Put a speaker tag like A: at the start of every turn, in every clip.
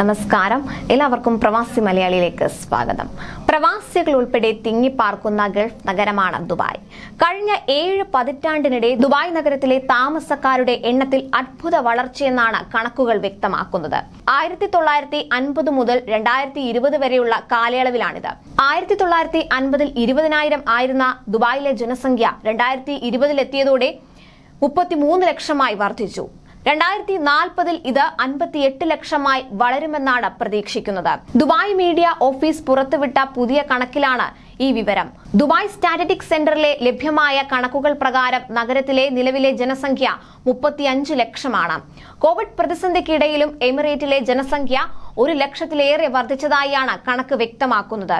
A: നമസ്കാരം. എല്ലാവർക്കും പ്രവാസി മലയാളിയിലേക്ക് സ്വാഗതം. പ്രവാസികൾ ഉൾപ്പെടെ തിങ്ങിപ്പാർക്കുന്ന ഗൾഫ് നഗരമാണ് ദുബായ്. കഴിഞ്ഞ ഏഴ് പതിറ്റാണ്ടിനിടെ ദുബായ് നഗരത്തിലെ താമസക്കാരുടെ എണ്ണത്തിൽ അത്ഭുത വളർച്ചയെന്നാണ് കണക്കുകൾ വ്യക്തമാക്കുന്നത്. ആയിരത്തി തൊള്ളായിരത്തി അൻപത് മുതൽ രണ്ടായിരത്തി ഇരുപത് വരെയുള്ള കാലയളവിലാണിത്. ആയിരത്തി തൊള്ളായിരത്തി അൻപതിൽ ഇരുപതിനായിരം ആയിരുന്ന ദുബായിലെ ജനസംഖ്യ രണ്ടായിരത്തി ഇരുപതിലെത്തിയതോടെ മുപ്പത്തിമൂന്ന് ലക്ഷമായി വർദ്ധിച്ചു. രണ്ടായിരത്തി നാൽപ്പതിൽ ഇത് അൻപത്തിയെട്ട് ലക്ഷമായി വളരുമെന്നാണ് പ്രതീക്ഷിക്കുന്നത്. ദുബായ് മീഡിയ ഓഫീസ് പുറത്തുവിട്ട പുതിയ കണക്കിലാണ് ഈ വിവരം. ദുബായ് സ്റ്റാറ്റിസ്റ്റിക് സെന്ററിലെ ലഭ്യമായ കണക്കുകൾ പ്രകാരം നഗരത്തിലെ നിലവിലെ ജനസംഖ്യ മുപ്പത്തിയഞ്ച് ലക്ഷമാണ്. കോവിഡ് പ്രതിസന്ധിക്കിടയിലും എമിറേറ്റിലെ ജനസംഖ്യ ഒരു ലക്ഷത്തിലേറെ വർദ്ധിച്ചതായാണ് കണക്ക് വ്യക്തമാക്കുന്നത്.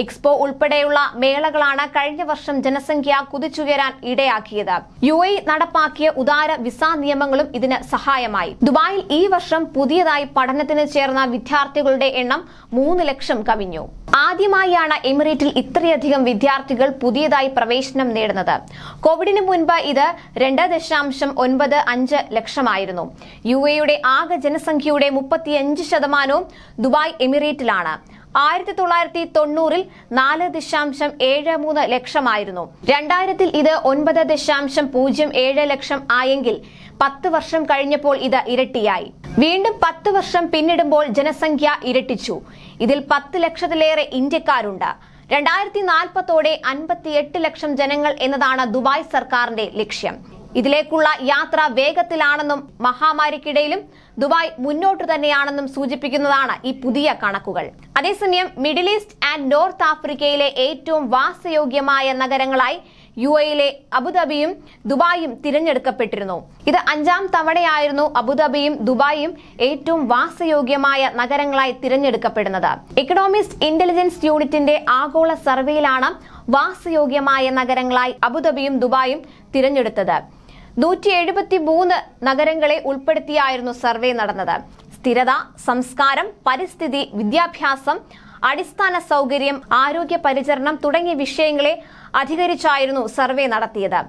A: എക്സ്പോ ഉൾപ്പെടെയുള്ള മേളകളാണ് കഴിഞ്ഞ വർഷം ജനസംഖ്യ കുതിച്ചുയരാൻ ഇടയാക്കിയത്. യു എ നടപ്പാക്കിയ ഉദാര വിസ നിയമങ്ങളും ഇതിന് സഹായമായി. ദുബായിൽ ഈ വർഷം പുതിയതായി പഠനത്തിന് ചേർന്ന വിദ്യാർത്ഥികളുടെ എണ്ണം മൂന്ന് ലക്ഷം കവിഞ്ഞു. ആദ്യമായാണ് എമിറേറ്റിൽ ഇത്രയധികം വിദ്യാർത്ഥികൾ പുതിയതായി പ്രവേശനം നേടുന്നത്. കോവിഡിന് മുൻപ് ഇത് രണ്ട് ദശാംശം ഒൻപത് അഞ്ച് ലക്ഷമായിരുന്നു. യു എയുടെ ആകെ ജനസംഖ്യയുടെ മുപ്പത്തിയഞ്ച് ശതമാനവും ദുബായ് എമിറേറ്റിലാണ്. ആയിരത്തി തൊള്ളായിരത്തി തൊണ്ണൂറിൽ നാല് ദശാംശം ഏഴ് മൂന്ന് ലക്ഷമായിരുന്നു. രണ്ടായിരത്തിൽ ഇത് ഒൻപത് ദശാംശം പൂജ്യം ഏഴ് ലക്ഷം ആയെങ്കിൽ പത്ത് വർഷം കഴിഞ്ഞപ്പോൾ ഇത് ഇരട്ടിയായി. വീണ്ടും പത്ത് വർഷം പിന്നിടുമ്പോൾ ജനസംഖ്യ ഇരട്ടിച്ചു. ഇതിൽ പത്ത് ലക്ഷത്തിലേറെ ഇന്ത്യക്കാരുണ്ട്. രണ്ടായിരത്തി നാൽപ്പത്തോടെ അൻപത്തിയെട്ട് ലക്ഷം ജനങ്ങൾ എന്നതാണ് ദുബായ് സർക്കാരിന്റെ ലക്ഷ്യം. ഇതിലേക്കുള്ള യാത്ര വേഗത്തിലാണെന്നും മഹാമാരിക്കിടയിലും ദുബായ് മുന്നോട്ട് തന്നെയാണെന്നും സൂചിപ്പിക്കുന്നതാണ് ഈ പുതിയ കണക്കുകൾ. അതേസമയം മിഡിൽ ഈസ്റ്റ് ആൻഡ് നോർത്ത് ആഫ്രിക്കയിലെ ഏറ്റവും വാസയോഗ്യമായ നഗരങ്ങളായി യു എയിലെ അബുദാബിയും ദുബായും തിരഞ്ഞെടുക്കപ്പെട്ടിരുന്നു. ഇത് അഞ്ചാം തവണയായിരുന്നു അബുദാബിയും ദുബായും ഏറ്റവും വാസയോഗ്യമായ നഗരങ്ങളായി തിരഞ്ഞെടുക്കപ്പെടുന്നത്. എക്കണോമിസ്റ്റ് ഇന്റലിജൻസ് യൂണിറ്റിന്റെ ആഗോള സർവേയിലാണ് വാസയോഗ്യമായ നഗരങ്ങളായി അബുദാബിയും ദുബായും തിരഞ്ഞെടുത്തത്. നൂറ്റി എഴുപത്തി മൂന്ന് നഗരങ്ങളെ ഉൾപ്പെടുത്തിയായിരുന്നു സർവേ നടന്നത്. സ്ഥിരത സംസ്കാരം പരിസ്ഥിതി വിദ്യാഭ്യാസം അടിസ്ഥാന സൗകര്യം ആരോഗ്യ പരിചരണം തുടങ്ങിയ വിഷയങ്ങളെ അധികരിച്ചായിരുന്നു സർവേ നടത്തിയത്.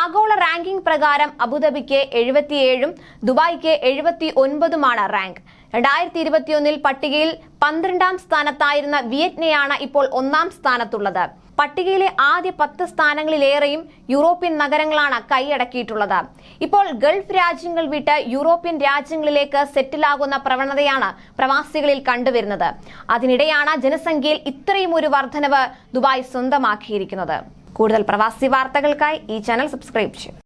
A: ആഗോള റാങ്കിംഗ് പ്രകാരം അബുദാബിക്ക് എഴുപത്തിയേഴും ദുബായ്ക്ക് എഴുപത്തി ഒൻപതുമാണ് റാങ്ക്. രണ്ടായിരത്തി ഇരുപത്തിയൊന്നിൽ പട്ടികയിൽ പന്ത്രണ്ടാം സ്ഥാനത്തായിരുന്ന വിയറ്റ്നയാണ് ഇപ്പോൾ ഒന്നാം സ്ഥാനത്തുള്ളത്. പട്ടികയിലെ ആദ്യ പത്ത് സ്ഥാനങ്ങളിലേറെയും യൂറോപ്യൻ നഗരങ്ങളാണ് കൈയടക്കിയിട്ടുള്ളത്. ഇപ്പോൾ ഗൾഫ് രാജ്യങ്ങൾ വിട്ട് യൂറോപ്യൻ രാജ്യങ്ങളിലേക്ക് സെറ്റിലാകുന്ന പ്രവണതയാണ് പ്രവാസികളിൽ കണ്ടുവരുന്നത്. അതിനിടെയാണ് ജനസംഖ്യയിൽ ഇത്രയും ഒരു വർധനവ് ദുബായ് സ്വന്തമാക്കിയിരിക്കുന്നത്. കൂടുതൽ പ്രവാസി വാർത്തകൾക്കായി ഈ ചാനൽ സബ്സ്ക്രൈബ് ചെയ്യും.